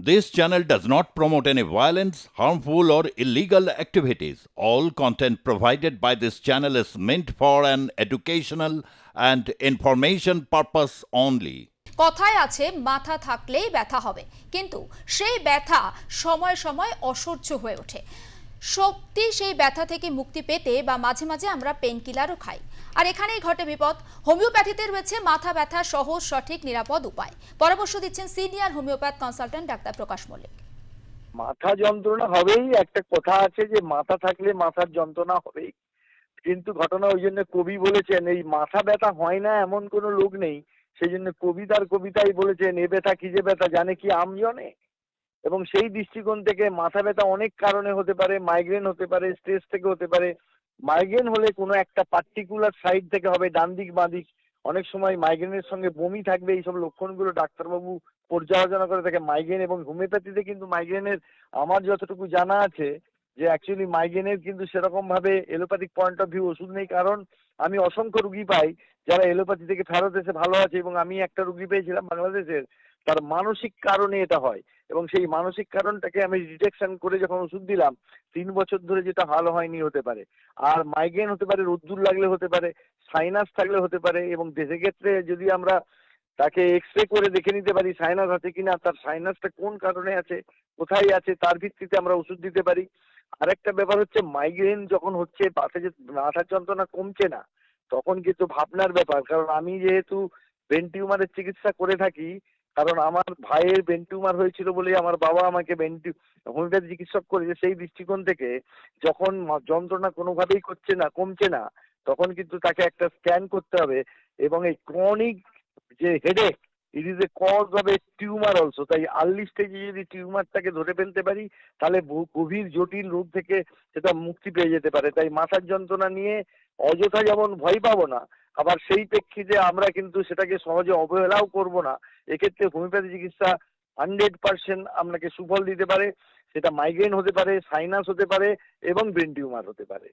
This channel does not promote any violence, harmful, or illegal activities. All content provided by this channel is meant for an educational and information purpose only. কথায় আছে মাথা থাকলেই ব্যথা হবে কিন্তু সেই ব্যথা সময় সময় অসহ্য হয়ে ওঠে সত্যি সেই ব্যথা থেকে মুক্তি পেতে বা মাঝে মাঝে আমরা পেন কিলারও খাই। আর এখানেই ঘটে বিপদ। হোমিওপ্যাথিতে রয়েছে মাথা ব্যথা সহজ, সঠিক, নিরাপদ উপায়। পরামর্শ দিচ্ছেন senior homeopath consultant doctor Prakash Mallick. মাথা যন্ত্রণা হবেই। একটা কথা আছে যে, মাথা থাকলে মাথার যন্ত্রণা হবেই। কিন্তু ঘটনা ওই জন্য কবি বলেছেন, এই মাথা ব্যথা হয় না এমন কোনো লোক নেই। সেই জন্য কবিতার কবিতাই বলেছেন, এ ব্যথা কি যে ব্যথা? জানে কি আম জনে? এবং সেই দৃষ্টিকোণ থেকে মাথা ব্যথা অনেক কারণে হতে পারে মাইগ্রেন হতে পারে স্ট্রেস থেকে হতে পারে। মাইগ্রেন হলে কোনো একটা পার্টিকুলার সাইড থেকে হবে ডান দিক বাঁ দিক অনেক সময় মাইগ্রেনের সঙ্গে বমি থাকবে, এইসব লক্ষণগুলো ডাক্তারবাবু পর্যালোচনা করে থাকে। মাইগ্রেন এবং হোমিওপ্যাথিতে কিন্তু মাইগ্রেনের আমার যতটুকু জানা আছে, যে অ্যাকচুয়ালি মাইগ্রেনের কিন্তু সেরকম ভাবে এলোপ্যাথিক পয়েন্ট অফ ভিউ ওষুধ নেই। কারণ আমি অসংখ্য রুগী পাই যারা এলোপ্যাথি থেকে ফেরত এসে ভালো আছে এবং আমি একটা রুগী পেয়েছিলাম বাংলাদেশের। তার মানসিক কারণে এটা হয় এবং সেই মানসিক কারণটাকে আমি ডিটেকশন করে যখন ওষুধ দিলাম, তিন বছর ধরে যেটা ভালো হয়নি হতে পারে। আর মাইগ্রেন হতে পারে, রোদ্দুর লাগলে হতে পারে সাইনাস থাকলে হতে পারে এবং সেক্ষেত্রে যদি আমরা তাকে এক্স রে করে দেখে নিতে পারি সাইনাস আছে কিনা, তার সাইনাসটা কোন কারণে আছে, কোথায় আছে, তার ভিত্তিতে আমরা ওষুধ দিতে পারি। আরেকটা ব্যাপার হচ্ছে মাইগ্রেন যখন হচ্ছে পাশে যে মাথার যন্ত্রণা কমছে না, তখন কিন্তু ভাবনার ব্যাপার। কারণ আমি যেহেতু ব্রেন টিউমারের চিকিৎসা করে থাকি কারণ আমার ভাইয়ের ব্রেন টিউমার হয়েছিল বলেই আমার বাবা আমাকে ব্রেন হোমিওপ্যাথি চিকিৎসক করেছে সেই দৃষ্টিকোণ থেকে যখন যন্ত্রণা কোনোভাবেই করছে না, কমছে না, তখন কিন্তু তাকে একটা স্ক্যান করতে হবে এবং এই ক্রনিক যে headache it is a cause of a tumour also তাই আর্লি স্টেজে যদি টিউমারটাকে ধরে ফেলতে পারি, তাহলে গভীর জটিল রোগ থেকে সেটা মুক্তি পেয়ে যেতে পারে, তাই মাথার যন্ত্রণা নিয়ে অযথা যেমন ভয় পাবো না, আবার সেই প্রেক্ষিতে আমরা কিন্তু সেটাকে সহজে অবহেলাও করব না। এক্ষেত্রে হোমিওপ্যাথি চিকিৎসা হান্ড্রেড পার্সেন্ট আপনাকে সুফল দিতে পারে, সেটা মাইগ্রেন হতে পারে, সাইনাস হতে পারে এবং ব্রেন টিউমার হতে পারে।